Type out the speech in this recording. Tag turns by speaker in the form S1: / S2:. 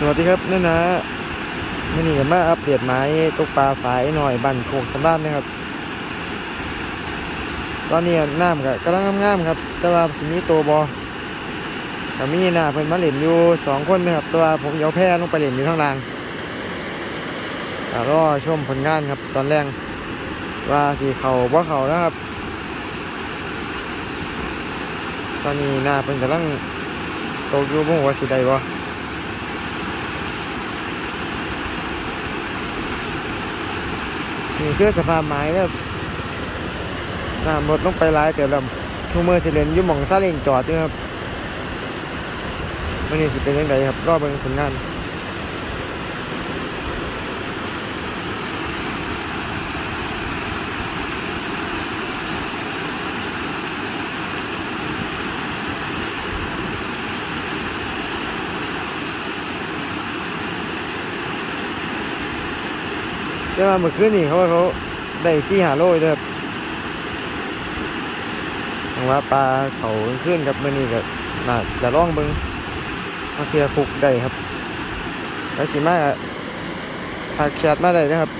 S1: สวัสดีครับนี่นะมื่อนี้มาอัปเดตหมายตกปลาฝายหน่อยบันโคกสำราญนะครับ ตอนนี้น้ำก็กำลังงามๆครับ แต่ว่าสิมีตัวบอก็มีหน้าเพิ่นมาเล่นอยู่สองคนนะครับ แต่ว่าผมเอาแพ้ลงไปเล่นอยู่ข้างล่างรอชมผลงานครับตอนแรกว่าสีเขาบ่เขานะครับ ตอนนี้หน้าเพิ่นกำลังตกอยู่บ่ฮู้ว่าสิได้บ่ นี่คือสภาพไม้ครับน้ำลดลงไปหลายเต็มแล้วทุ่มเมื่อสิเลนยุ่หมองซาเล่งจอดด้วยครับมันนี่สิเป็นยังไงครับ รอบเป็นผลงาน แต่ว่าเมื่อคืนนี่เขาว่าเขาได้ซี่หาโลยเด้อผมว่าปลาเขาขึ้นครับมื่อนี้ก็น่าจะล่องบึงมาเทียฟุกได้ครับไปสิมากถ้าแคดมาได้นะครับ